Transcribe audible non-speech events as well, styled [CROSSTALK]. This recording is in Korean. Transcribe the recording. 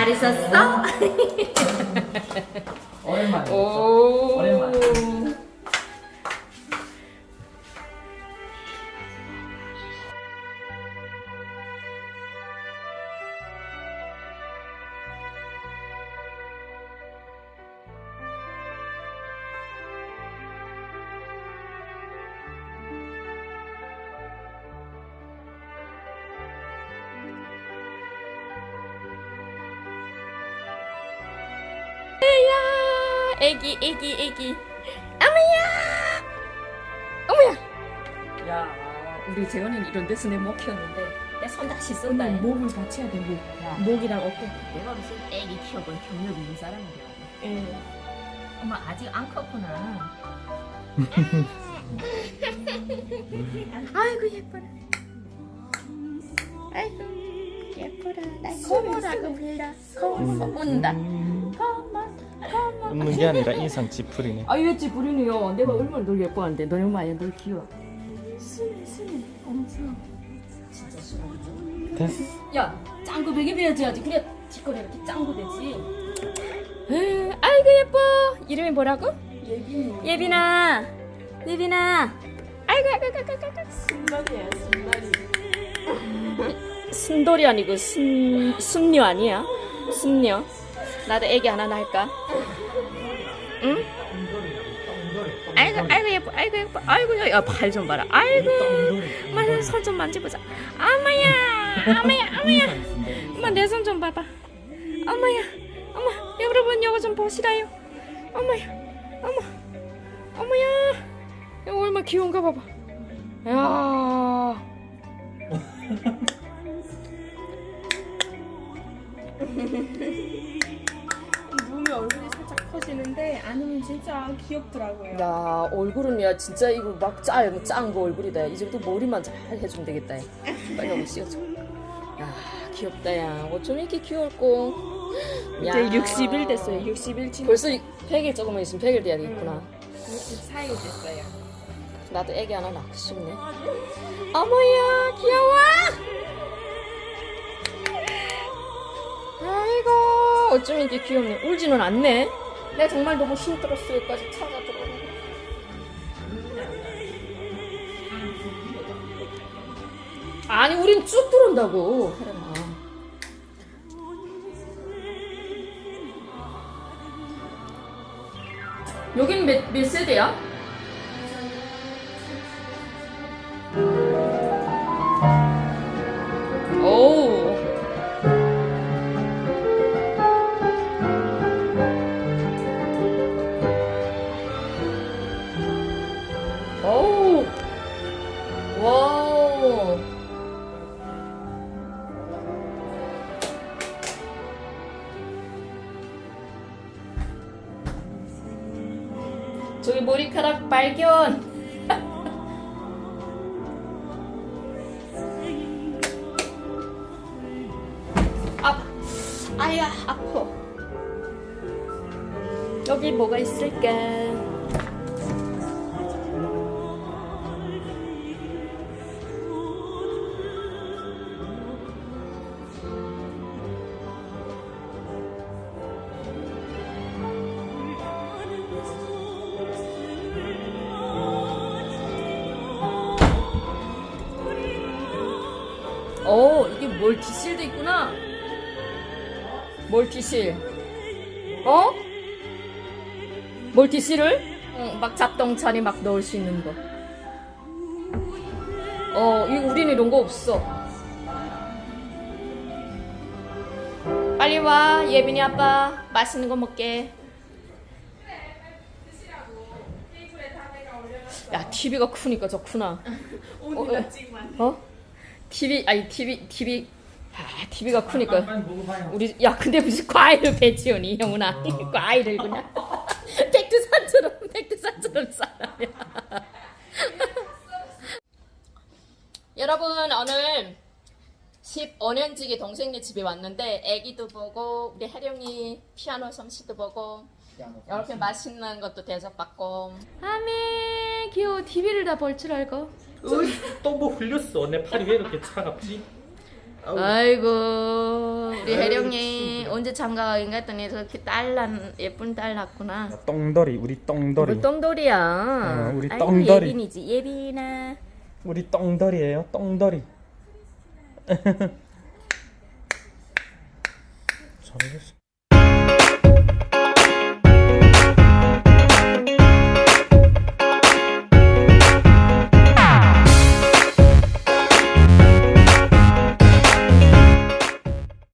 잘 있었어? 오랜만에. 오. 애기, 애기, 애기. 어머야, 어머야. 야, 우리 재원이는 이런 데서 내목 키웠는데 내 손 다시 쓴다. 언니 목을 받쳐야 돼 목. 야, 목이랑 어깨. 내가 무슨 애기 키워본 경력 있는 사람이야. 예. 엄마 아직 안 컸구나. 아이고 예뻐라. 아이고 예뻐라. 나 고모라고 불러. 고모 운다. 고모. 웃는 게 아니라 인상 찌푸리네. 아 이랬지 부리네요. 내가 얼마나 널 예뻐하는데 너 얼마야 널 귀여워. 됐어. 야 짱구 베개 베야지 그래 뒷거리 이렇게 짱구 되지. 에이, 아이고 예뻐. 이름이 뭐라고? 예빈이. 예빈아. 예빈아. 아이고 아이고 아이고 아이고. 아이고. 순발이야 순발이. 순돌이 아니고 순 순녀 아니야? 순녀. 나도 애기 하나 낳을까? 응? 아이고 아이고 예뻐 아이고 예뻐. 아이고 야 발 좀 봐라. 아이고 엄마 손좀 만져보자. 엄마야 엄마야 엄마야. 엄마 내 손 좀 봐봐. 엄마야 엄마 여러분 이거 좀 보시라요. 엄마야 엄마 엄마야. 이거 얼마나 귀여운가 봐봐. 야 [LAUGHS] 누우면 얼굴이 살짝 커지는데 아니면 진짜 귀엽더라고요. 야 얼굴은 야 진짜 이거 막짤짠거 얼굴이다 이 정도 머리만 잘 해주면 되겠다 야. 빨리 한번 씌워줘 야 귀엽다 야 어쩜 이렇게 귀여울꼬 야 이제 60일 됐어요. 60일 지 벌써 100일 조금만 있으면 100일 돼야 되겠구나 4일 됐어요. 나도 애기 하나 낳고 싶네 어머야 귀여워 아이고 어쩜 이렇게 귀엽네. 울지는 않네. 내가 정말 너무 힘들었어. 여기까지 차가 들어오는 아니 우린 쭉 들어온다고. 혜련아 여긴 몇, 몇 세대야? 저기 머리카락 발견. [LAUGHS] 아, 아야 아파. 여기 뭐가 있을까? 어, 이게 멀티실도 있구나. 멀티실. 어? 멀티실을? 응, 막 잡동차니 막 넣을 수 있는 거. 어, 이 우리는 이런 거 없어. 빨리 와, 예빈이 아빠. 맛있는 거 먹게. 야, TV가 크니까 좋구나. [LAUGHS] 어, 어? 어? TV, 아니, TV, TV. 아, TV가 크니까. 빨리 먹어 봐요. 우리 야 근데 무슨 과일을 배지오니 형훈아? [LAUGHS] 과일을 그냥. [LAUGHS] 백두산처럼 백두산처럼 싸냐 [LAUGHS] 여러분 오늘 15년지기 동생네 집에 왔는데 애기도 보고 우리 혜령이 피아노 솜씨도 보고 이렇게 맛있는 것도 대접받고. 아 메 귀여워 TV를 다 볼 줄 알고 또뭐 흘렸어. 내 팔이 왜 이렇게 차갑지? 아이고 우리 혜령이 언제 참가하긴가 했더니 저렇게 딸난 예쁜 딸 낳구나. 똥돌이 우리 똥돌이 우리 똥돌이야. 어, 우리 아이고, 똥돌이. 예빈이지 예빈아. 우리 똥돌이에요 똥돌이 [LAUGHS] 잘했어